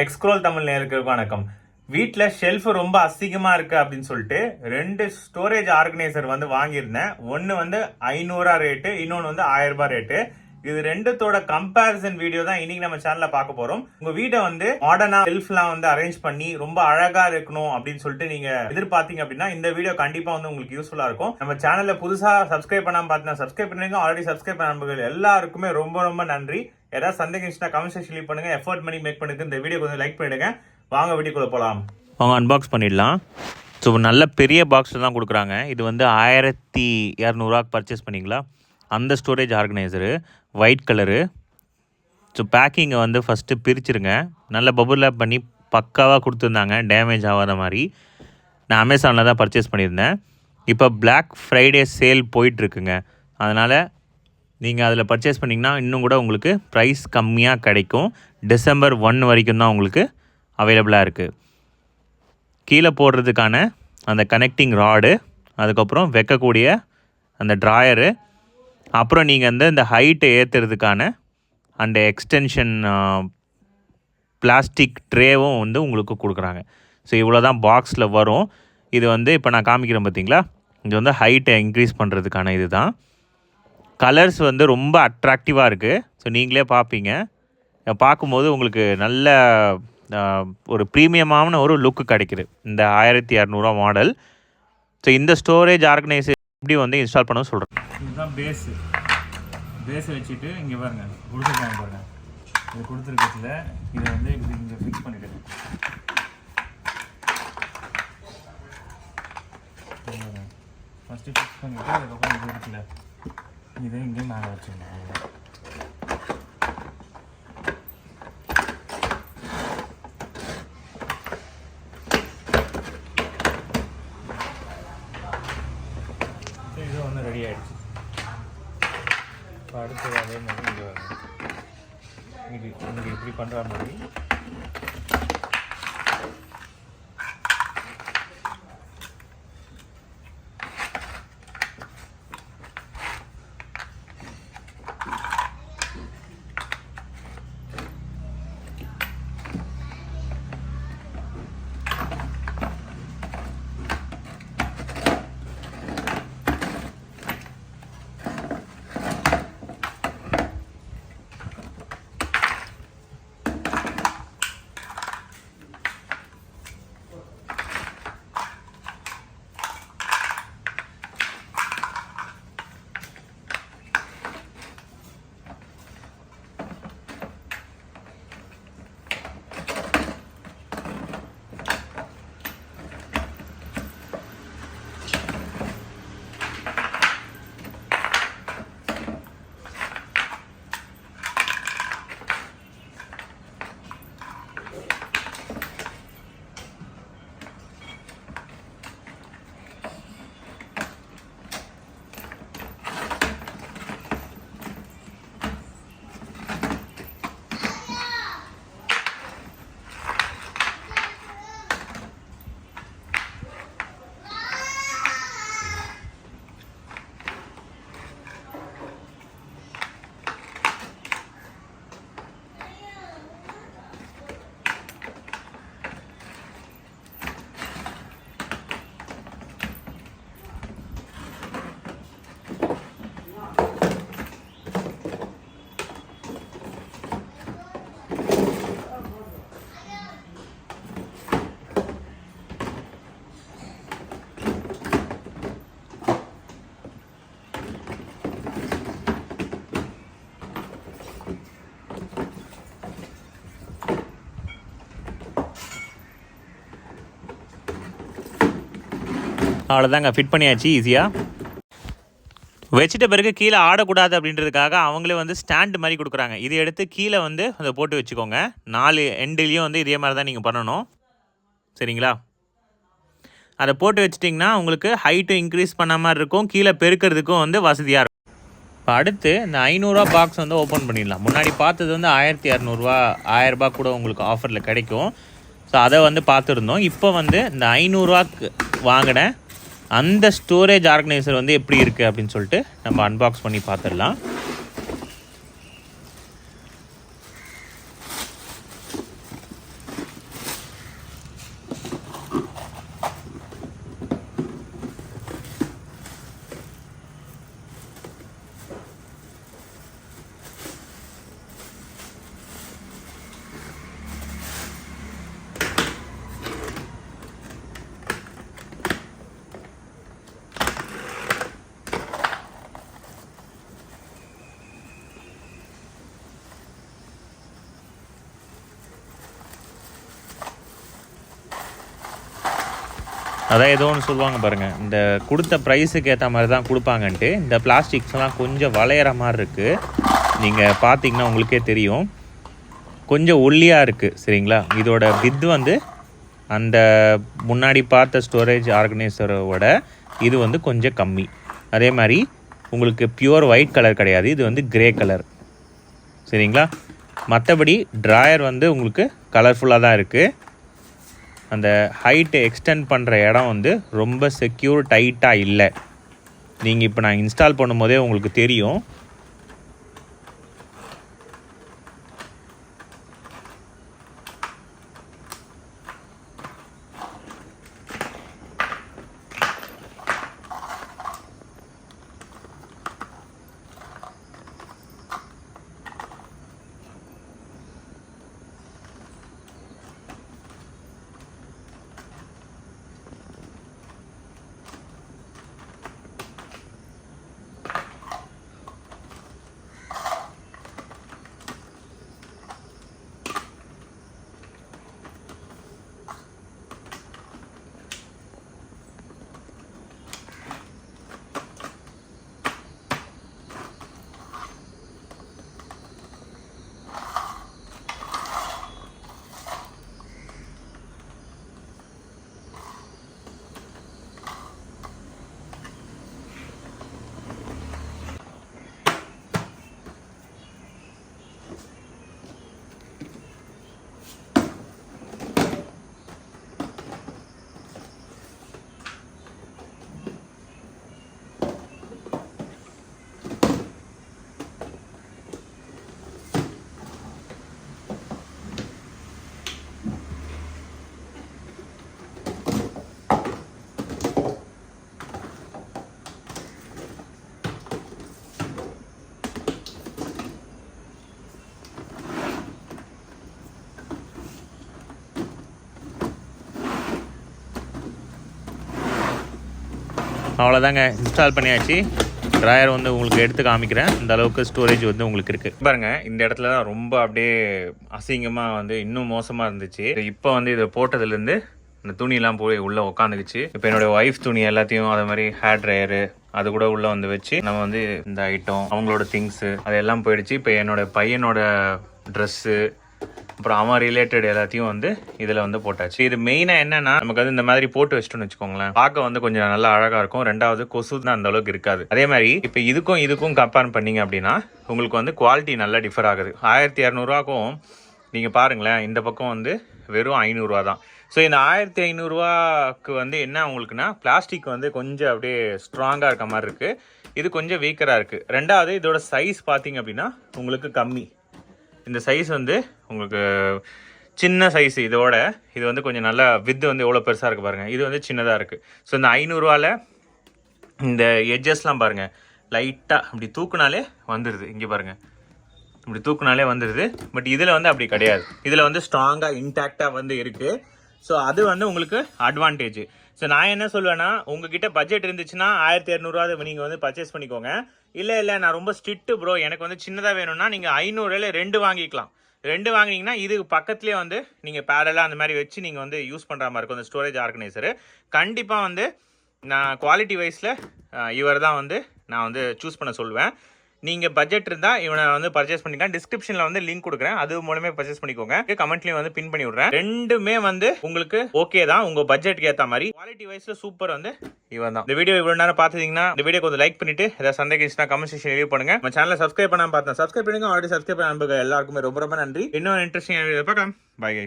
டெக்ஸ்க்ரோல் தமிழ் நேருக்கு வணக்கம். வீட்டில் ஷெல்ஃப் ரொம்ப அசிங்கமாக இருக்குது அப்படின்னு சொல்லிட்டு ரெண்டு ஸ்டோரேஜ் ஆர்கனைசர் வந்து வாங்கியிருந்தேன். ஒன்று வந்து ஐநூறுரூவா ரேட்டு இன்னொன்று வந்து ஆயிரம் ரூபாய் ரேட்டு இது ரெண்டுத்தோட கம்பேரிசன் வீடியோ தான் இன்னைக்கு நம்ம சேனல்ல பார்க்க போறோம். உங்க வீட்டை வந்து மாடர்னா செல்ஃப்லாம் வந்து அரேஞ்ச் பண்ணி ரொம்ப அழகா இருக்கணும் அப்படின்னு சொல்லிட்டு நீங்க எதிர்பார்த்தீங்க அப்படின்னா இந்த வீடியோ கண்டிப்பா வந்து உங்களுக்கு யூஸ்ஃபுல்லா இருக்கும். நம்ம சேனல்ல புதுசா சப்ஸ்கிரைப் பண்ணாம பார்த்தீங்கன்னா சப்ஸ்கிரைப் பண்ணுங்க ஆல்ரெடி சப்ஸ்கிரைப் பண்ண நண்பர்கள் எல்லாருக்குமே ரொம்ப ரொம்ப நன்றி. ஏதாவது சந்தேகம் இருந்துச்சுன்னா கமெண்ட் செக்ஷன் லீவ் பண்ணுங்க. எஃபர்ட் பண்ணி மேக் பண்ணுங்க. இந்த வீடியோ கொஞ்சம் லைக் பண்ணிடுங்க. வாங்க வீடியோக்குள்ளே போலாம். அவங்க அன்பாக்ஸ் பண்ணிடலாம். ஸோ நல்ல பெரிய பாக்ஸில் தான் கொடுக்குறாங்க. இது வந்து ஆயிரத்தி இரநூறுவாக்கு பர்ச்சேஸ் பண்ணிங்களா? அந்த storage organiser white colour so பேக்கிங்கை வந்து ஃபஸ்ட்டு பிரிச்சிருங்க. நல்ல பபுல் ஆப் பண்ணி பக்காவாக கொடுத்துருந்தாங்க. டேமேஜ் ஆகாத மாதிரி. நான் அமேசானில் தான் பர்ச்சேஸ் பண்ணியிருந்தேன். இப்போ பிளாக் ஃப்ரைடே சேல் போயிட்டுருக்குங்க அதனால் நீங்கள் அதில் பர்ச்சேஸ் பண்ணிங்கன்னா இன்னும் கூட உங்களுக்கு ப்ரைஸ் கம்மியாக கிடைக்கும். டிசம்பர் ஒன் வரைக்கும் தான் உங்களுக்கு அவைலபிளாக இருக்குது கீழே போடுறதுக்கான அந்த கனெக்டிங் ராடு அதுக்கப்புறம் வைக்கக்கூடிய அந்த ட்ராயரு அப்புறம் நீங்கள் வந்து இந்த ஹைட்டை ஏற்றுறதுக்கான அந்த எக்ஸ்டென்ஷன் பிளாஸ்டிக் ட்ரேவும் வந்து உங்களுக்கு கொடுக்குறாங்க. ஸோ இவ்வளோ தான் பாக்ஸில் வரும். இது வந்து இப்போ நான் காமிக்கிறேன் பார்த்தீங்களா இது வந்து ஹைட்டை இன்க்ரீஸ் பண்ணுறதுக்கான இது தான் கலர்ஸ் வந்து ரொம்ப அட்ராக்டிவாக இருக்குது ஸோ நீங்களே பார்ப்பீங்க பார்க்கும்போது உங்களுக்கு நல்ல ஒரு ப்ரீமியமான ஒரு லுக்கு கிடைக்குது. இந்த ஆயிரத்தி இரநூறுவா மாடல் ஸோ இந்த ஸ்டோரேஜ் ஆர்கனைசேஷன் எப்படி வந்து இன்ஸ்டால் பண்ண சொல்கிறேன் இதுதான் பேஸு பேஸை வச்சுட்டு இங்கே பாருங்க. கொடுத்துருக்காங்க பாருங்கள் இது கொடுத்துருக்கத்தில் இதை வந்து இப்படி இங்கே ஃபிக்ஸ் பண்ணிடுங்க. ஃபஸ்ட்டு ஃபிக்ஸ் பண்ணிவிட்டு அதுக்கப்புறம் இது இருக்குல்ல. இதை இங்கே மேலே வச்சுருந்தேன் அவ்வளவுதான். அவ்வளோதாங்க ஃபிட் பண்ணியாச்சு ஈஸியாக வச்சுட்ட பிறகு கீழே ஆடக்கூடாது அப்படின்றதுக்காக அவங்களே வந்து ஸ்டாண்டு மாதிரி கொடுக்குறாங்க. இதை எடுத்து கீழே வந்து அதை போட்டு வச்சுக்கோங்க. நாலு எண்டுலேயும் வந்து இதே மாதிரி தான் நீங்கள் பண்ணணும். சரிங்களா? அதை போட்டு வச்சிட்டிங்கன்னா உங்களுக்கு ஹைட்டும் இன்க்ரீஸ் பண்ண மாதிரி இருக்கும். கீழே பெருக்கிறதுக்கும் வந்து வசதியாக இருக்கும். இப்போ அடுத்து இந்த ஐநூறுரூவா பாக்ஸ் வந்து ஓப்பன் பண்ணிடலாம். முன்னாடி பார்த்தது வந்து ஆயிரத்தி இரநூறுவா ஆயிரரூபா கூட உங்களுக்கு ஆஃபரில் கிடைக்கும். ஸோ அதை வந்து பார்த்துருந்தோம். இப்போ வந்து இந்த ஐநூறுரூவாக்கு வாங்கின அந்த ஸ்டோரேஜ் ஆர்கனைசர் வந்து எப்படி இருக்குது அப்படின்னு சொல்லிட்டு நம்ம அன்பாக்ஸ் பண்ணி பார்த்துடலாம். அதான் ஏதோ ஒன்று சொல்லுவாங்க பாருங்கள் இந்த கொடுத்த ப்ரைஸுக்கு ஏற்ற மாதிரி தான் கொடுப்பாங்கன்ட்டு இந்த பிளாஸ்டிக்ஸ்லாம் கொஞ்சம் வளையிற மாதிரி இருக்குது நீங்கள் பார்த்தீங்கன்னா உங்களுக்கே தெரியும். கொஞ்சம் ஒல்லியாக இருக்குது சரிங்களா? இதோட பித் வந்து அந்த முன்னாடி பார்த்த ஸ்டோரேஜ் ஆர்கனைசரோட இது வந்து கொஞ்சம் கம்மி. அதே மாதிரி உங்களுக்கு பியூர் ஒயிட் கலர் கிடையாது. இது வந்து கிரே கலர் சரிங்களா? மற்றபடி ட்ராயர் வந்து உங்களுக்கு கலர்ஃபுல்லாக தான் இருக்குது அந்த ஹைட்டை எக்ஸ்டெண்ட் பண்ணுற இடம் வந்து ரொம்ப செக்யூர் டைட்டாக இல்லை. நீங்கள் இப்போ நான் இன்ஸ்டால் பண்ணும்போதே உங்களுக்கு தெரியும். அவ்வளோதாங்க இன்ஸ்டால் பண்ணியாச்சு. ட்ராயர் வந்து உங்களுக்கு எடுத்து காமிக்கிறேன். இந்த அளவுக்கு ஸ்டோரேஜ் வந்து உங்களுக்கு இருக்குது பாருங்கள் இந்த இடத்துல தான் ரொம்ப அப்படியே அசிங்கமாக வந்து இன்னும் மோசமாக இருந்துச்சு. இப்போ வந்து இதை போட்டதுலேருந்து அந்த இந்த துணியெல்லாம் போய் உள்ளே உட்காந்துக்குச்சு இப்போ என்னோட ஒய்ஃப் துணி எல்லாத்தையும் அதே மாதிரி ஹேர் ட்ரையரு அது கூட உள்ள வந்து வச்சு நம்ம வந்து இந்த ஐட்டம் அவங்களோட திங்ஸு அதெல்லாம் போயிடுச்சு. இப்போ என்னோட பையனோட ட்ரெஸ்ஸு அப்புறம் அவன் ரிலேட்டட் எல்லாத்தையும் வந்து இதில் வந்து போட்டாச்சு. இது மெயினாக என்னன்னா நமக்கு வந்து இந்த மாதிரி போட்டு வச்சிட்டோம்னு வச்சுக்கோங்களேன். பார்க்க வந்து கொஞ்சம் நல்லா அழகாக இருக்கும். ரெண்டாவது கொசு தான் அந்த அளவுக்கு இருக்காது. அதே மாதிரி இப்போ இதுக்கும் இதுக்கும் கம்பேர் பண்ணீங்க அப்படின்னா உங்களுக்கு வந்து குவாலிட்டி நல்லா டிஃபர் ஆகுது. ஆயிரத்தி இரநூறுவாக்கும் நீங்கள் பாருங்களேன் இந்த பக்கம் வந்து வெறும் ஐநூறுரூவா தான். ஸோ இந்த ஆயிரத்தி ஐநூறுரூவாக்கு வந்து என்ன உங்களுக்குன்னா பிளாஸ்டிக் வந்து கொஞ்சம் அப்படியே ஸ்ட்ராங்காக இருக்க மாதிரி இருக்குது இது கொஞ்சம் வீக்கராக இருக்குது ரெண்டாவது இதோட சைஸ் பார்த்தீங்க அப்படின்னா உங்களுக்கு கம்மி. இந்த சைஸ் வந்து உங்களுக்கு சின்ன சைஸ் இதோட இது வந்து கொஞ்சம் நல்லா வித்து வந்து எவ்வளோ பெருசாக இருக்குது பாருங்கள் இது வந்து சின்னதாக இருக்குது ஸோ இந்த ஐநூறுரூவாவில் இந்த எட்ஜஸ்லாம் பாருங்கள் லைட்டாக அப்படி தூக்குனாலே வந்துடுது இங்கே பாருங்கள் இப்படி தூக்குனாலே வந்துடுது பட் இதில் வந்து அப்படி கிடையாது. இதில் வந்து ஸ்ட்ராங்காக இன்டாக்டாக வந்து இருக்குது ஸோ அது வந்து உங்களுக்கு அட்வான்டேஜ் ஸோ நான் என்ன சொல்லுவேன்னா உங்ககிட்ட பட்ஜெட் இருந்துச்சுன்னா ஆயிரத்தி இரநூறுவா நீங்கள் வந்து பர்ச்சேஸ் பண்ணிக்கோங்க. இல்லை இல்லை நான் ரொம்ப ஸ்ட்ரிக்ட்டு ப்ரோ எனக்கு வந்து சின்னதாக வேணும்னா நீங்கள் ஐநூறுல ரெண்டு வாங்கிக்கலாம். ரெண்டு வாங்கினீங்கன்னா இது பக்கத்துலேயே வந்து நீங்கள் பேரலாக அந்த மாதிரி வச்சு நீங்கள் வந்து யூஸ் பண்ணுற மாதிரி இருக்கும். அந்த ஸ்டோரேஜ் ஆர்கனைசரு கண்டிப்பாக வந்து நான் குவாலிட்டி வைஸில் இவர் தான் வந்து நான் வந்து சூஸ் பண்ண சொல்லுவேன் நீங்கள் பட்ஜெட் இருந்தால் இவனை வந்து பர்ச்சேஸ் பண்ணிக்கலாம். டிஸ்கிரிப்ஷனில் வந்து லிங்க் கொடுக்குறேன். அது மூலமே பர்ச்சேஸ் பண்ணிக்கோங்க. கமெண்ட்லேயும் வந்து பின் பண்ணி விட்றேன். ரெண்டுமே வந்து உங்களுக்கு ஓகே தான். உங்கள் பட்ஜெட்டுக்கு ஏற்ற மாதிரி. குவாலிட்டி வைஸில் சூப்பர் வந்து இவன் தான். இந்த வீடியோ இவ்வளோ நேரம் பார்த்தீங்கன்னா இந்த வீடியோ கொஞ்சம் லைக் பண்ணிட்டு ஏதாவது சந்தேகம் இருந்துச்சுன்னா கமெண்ட் செக்ஷன் ரிவ்யூ பண்ணுங்க. நம்ம சேனலை சப்ஸ்கிரைப் பண்ணாமல் பார்த்தேன் சப்ஸ்கிரைப் பண்ணுங்க ஆல்ரெடி சப்ஸ்கிரைப் பண்ண எல்லாருக்குமே ரொம்ப ரொம்ப நன்றி. இன்னும் இன்ட்ரெஸ்டிங் பார்க்கலாம். பை கை